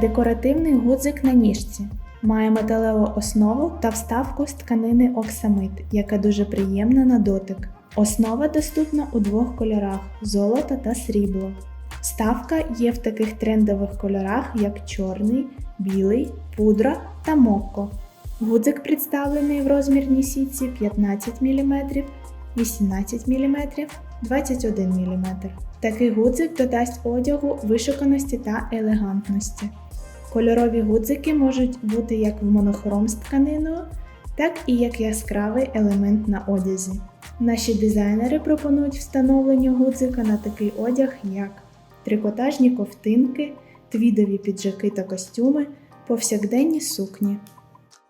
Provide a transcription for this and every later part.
Декоративний гудзик на ніжці. Має металеву основу та вставку з тканини оксамит, яка дуже приємна на дотик. Основа доступна у двох кольорах золото та срібло. Вставка є в таких трендових кольорах, як чорний, білий, пудра та мокко. Гудзик представлений в розмірній сітці 15 мм, 18 мм, 21 мм. Такий гудзик додасть одягу вишуканості та елегантності. Кольорові гудзики можуть бути як в монохром з тканиною, так і як яскравий елемент на одязі. Наші дизайнери пропонують встановлення гудзика на такий одяг, як трикотажні ковтинки, твідові піджаки та костюми, повсякденні сукні.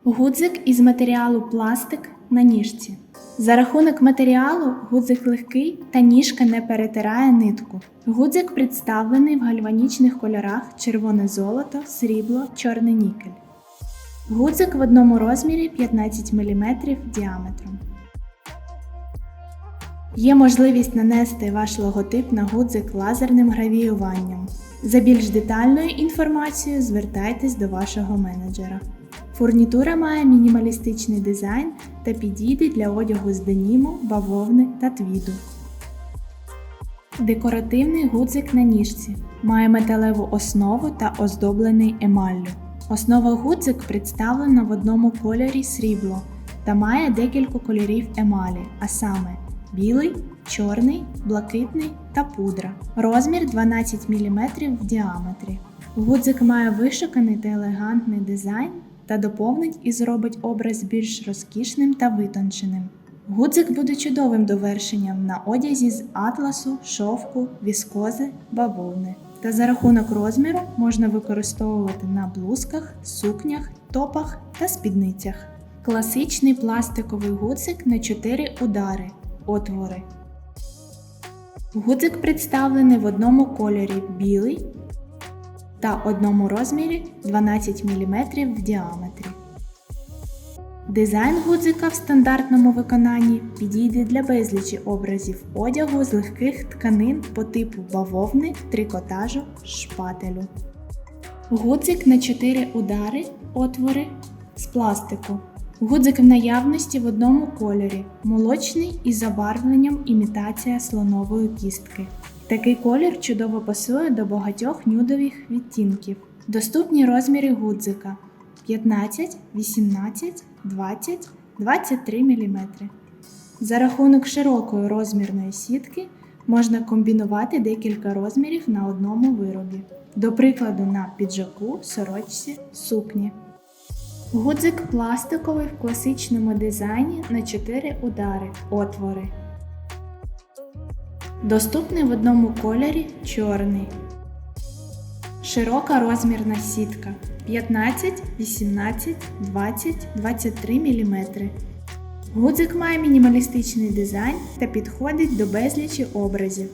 Гудзик із матеріалу пластик на ніжці. За рахунок матеріалу гудзик легкий та ніжка не перетирає нитку. Гудзик представлений в гальванічних кольорах червоне золото, срібло, чорний нікель. Гудзик в одному розмірі 15 мм діаметром. Є можливість нанести ваш логотип на гудзик лазерним гравіюванням. За більш детальною інформацією звертайтесь до вашого менеджера. Фурнітура має мінімалістичний дизайн та підійде для одягу з деніму, бавовни та твіду. Декоративний гудзик на ніжці має металеву основу та оздоблений емаллю. Основа гудзик представлена в одному кольорі срібло та має декілька кольорів емалі, а саме білий, чорний, блакитний та пудра. Розмір 12 мм в діаметрі. Гудзик має вишуканий та елегантний дизайн та доповнить і зробить образ більш розкішним та витонченим. Гудзик буде чудовим довершенням на одязі з атласу, шовку, віскози, бавовни. Та за рахунок розміру можна використовувати на блузках, сукнях, топах та спідницях. Класичний пластиковий гудзик на 4 удари. Отвори. Гудзик представлений в одному кольорі білий та одному розмірі 12 мм в діаметрі. Дизайн гудзика в стандартному виконанні підійде для безлічі образів одягу з легких тканин по типу бавовни, трикотажу, шпателю. Гудзик на 4 удари, отвори з пластику. Гудзик в наявності в одному кольорі молочний із забарвленням імітація слонової кістки. Такий колір чудово пасує до багатьох нюдових відтінків. Доступні розміри гудзика 15, 18, 20, 23 мм. За рахунок широкої розмірної сітки можна комбінувати декілька розмірів на одному виробі. До прикладу, на піджаку, сорочці, сукні. Гудзик пластиковий в класичному дизайні на 4 удари отвори. Доступний в одному кольорі чорний. Широка розмірна сітка 15, 18, 20, 23 мм. Гудзик має мінімалістичний дизайн та підходить до безлічі образів: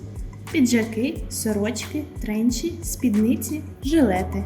піджаки, сорочки, тренчі, спідниці, жилети.